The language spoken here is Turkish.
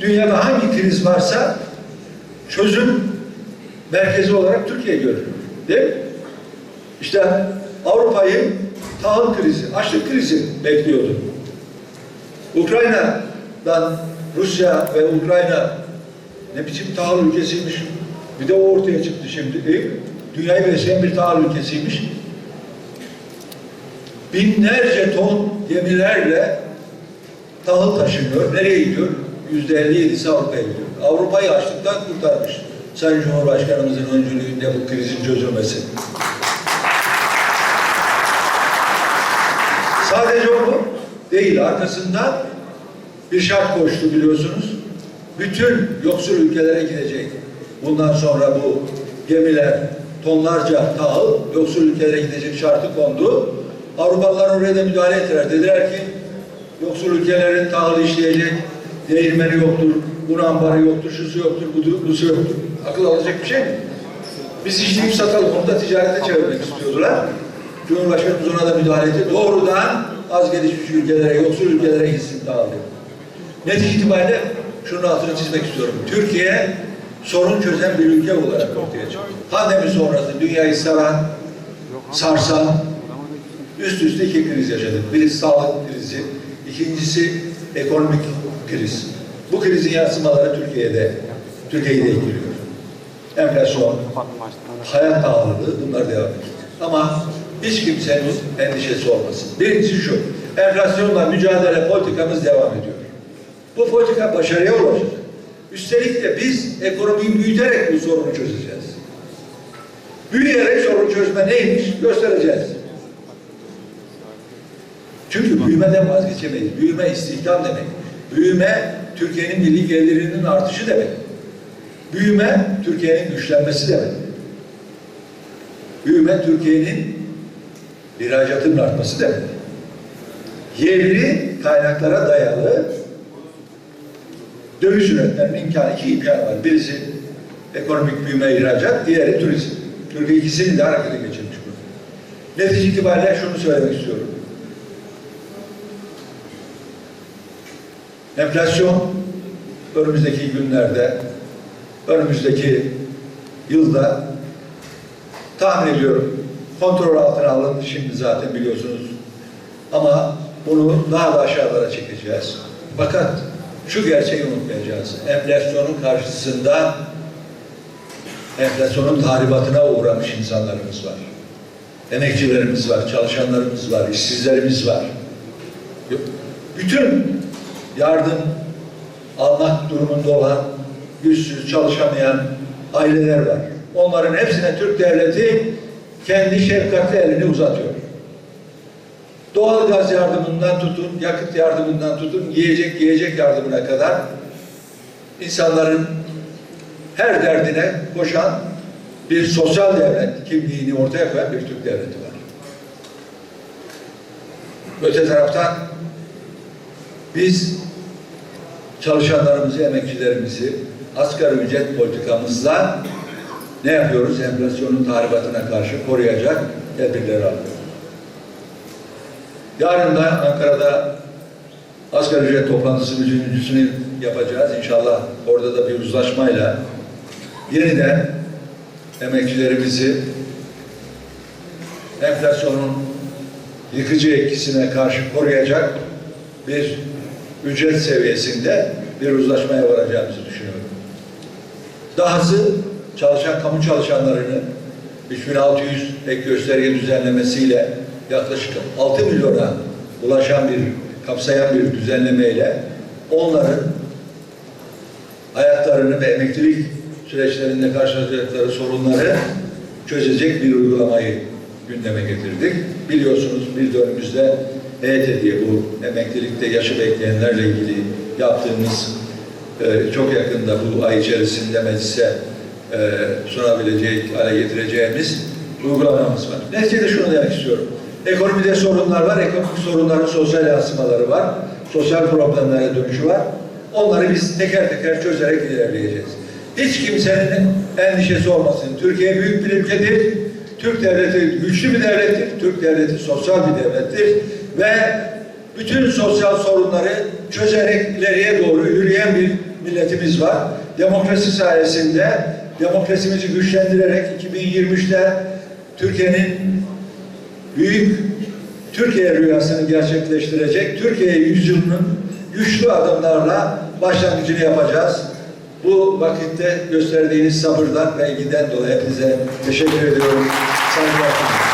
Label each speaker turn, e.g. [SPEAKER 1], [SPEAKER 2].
[SPEAKER 1] dünyada hangi kriz varsa çözüm merkezi olarak Türkiye görülüyor. Değil mi? İşte Avrupa'yı tahıl krizi, açlık krizi bekliyordu. Ukrayna'dan Rusya ve Ukrayna ne biçim tahıl ülkesiymiş. Bir de o ortaya çıktı şimdi değil mi? Dünyayı besleyen bir tahıl ülkesiymiş. Binlerce ton gemilerle tahıl taşınıyor. Nereye gidiyor? Yüzde 57'si Avrupa'ya gidiyor. Avrupa'yı açlıktan kurtarmış. Sayın Cumhurbaşkanımızın öncülüğünde bu krizin çözülmesi. Sadece o mu? Değil. Arkasından bir şart koştu biliyorsunuz. Bütün yoksul ülkelere gidecek. Bundan sonra bu gemiler tonlarca tahıl yoksul ülkelere gidecek şartı kondu. Avrupalılar oraya da müdahale ettiler. Dediler ki yoksul ülkelerin tahıl işleyecek değirmeni yoktur, bunu ambarı yoktur, şusu yoktur, budu, busu yoktur. Akıl alacak bir şey mi? Biz işleyip satalım, onu da ticarete çevirmek istiyordular. Cumhurbaşkanımız ona da müdahale etti. Doğrudan az gelişmiş ülkelere, yoksul ülkelere gitsin tahıl. Netice itibariyle şunun altını çizmek istiyorum. Türkiye sorun çözen bir ülke olarak ortaya çıktı. Pandemi sonrası dünyayı saran, sarsan, üst üste iki kriz yaşadık. Birisi sağlık krizi, ikincisi ekonomik kriz. Bu krizin yansımaları Türkiye'de, Türkiye'yi de etkiliyor. Enflasyon, hayat pahalılığı bunlar devam ediyor. Ama hiç kimsenin endişesi olmasın. Birincisi şu, enflasyonla mücadele politikamız devam ediyor. Bu politika başarıya ulaşacak. Üstelik de biz ekonomiyi büyüterek bu sorunu çözeceğiz. Büyüyerek sorun çözme neymiş göstereceğiz. Çünkü büyümeden vazgeçemeyiz. Büyüme istihdam demek. Büyüme Türkiye'nin milli gelirinin artışı demek. Büyüme Türkiye'nin güçlenmesi demek. Büyüme Türkiye'nin ihracatının artması demek. Yerli kaynaklara dayalı döviz üretmenin imkanı, iki imkanı var. Birisi ekonomik büyüme ihracat, diğeri turizm. Türkiye ikisini de harekete geçirmiş bu. Netice itibariyle şunu söylemek istiyorum. Enflasyon önümüzdeki günlerde, önümüzdeki yılda tahmin ediyorum kontrol altına alındı şimdi zaten biliyorsunuz. Ama bunu daha da aşağılara çekeceğiz. Fakat şu gerçeği unutmayacağız. Enflasyonun karşısında enflasyonun tahribatına uğramış insanlarımız var. Emekçilerimiz var, çalışanlarımız var, işsizlerimiz var. Bütün yardım almak durumunda olan güçsüz, çalışamayan aileler var. Onların hepsine Türk Devleti kendi şefkatli elini uzatıyor. Doğal gaz yardımından tutun, yakıt yardımından tutun, yiyecek yiyecek yardımına kadar insanların her derdine koşan bir sosyal devlet kimliğini ortaya koyan bir Türk devleti var. Öte taraftan biz çalışanlarımızı, emekçilerimizi asgari ücret politikamızla ne yapıyoruz? Enflasyonun tahribatına karşı koruyacak tedbirleri alıyoruz. Yarın da Ankara'da asgari ücret toplantısı üçüncüsünü yapacağız. İnşallah orada da bir uzlaşmayla yeniden emekçilerimizi enflasyonun yıkıcı etkisine karşı koruyacak bir ücret seviyesinde bir uzlaşmaya varacağımızı düşünüyorum. Dahası çalışan kamu çalışanlarını 3600 ek gösterge düzenlemesiyle yaklaşık 6 milyona ulaşan bir kapsayan bir düzenlemeyle onların hayatlarını ve emeklilik süreçlerinde karşılaşacakları sorunları çözecek bir uygulamayı gündeme getirdik. Biliyorsunuz bir dönemimizde EYT diye bu emeklilikte yaşı bekleyenlerle ilgili yaptığımız e, çok yakında bu ay içerisinde meclise e, sunabilecek, hale getireceğimiz uygulamamız var. Neticede şunu demek istiyorum. Ekonomide sorunlar var, ekonomik sorunların sosyal yansımaları var, sosyal problemlere dönüşü var. Onları biz teker teker çözerek ilerleyeceğiz. Hiç kimsenin endişesi olmasın. Türkiye büyük bir ülkedir. Türk devleti güçlü bir devlettir. Türk devleti sosyal bir devlettir. Ve bütün sosyal sorunları çözerek ileriye doğru yürüyen bir milletimiz var. Demokrasi sayesinde demokrasimizi güçlendirerek 2023'te Türkiye'nin büyük Türkiye rüyasını gerçekleştirecek Türkiye yüzyılının güçlü adımlarla başlangıcını yapacağız. Bu vakitte gösterdiğiniz sabırdan ve ilgiden dolayı hepinize teşekkür ediyorum. Saygılar.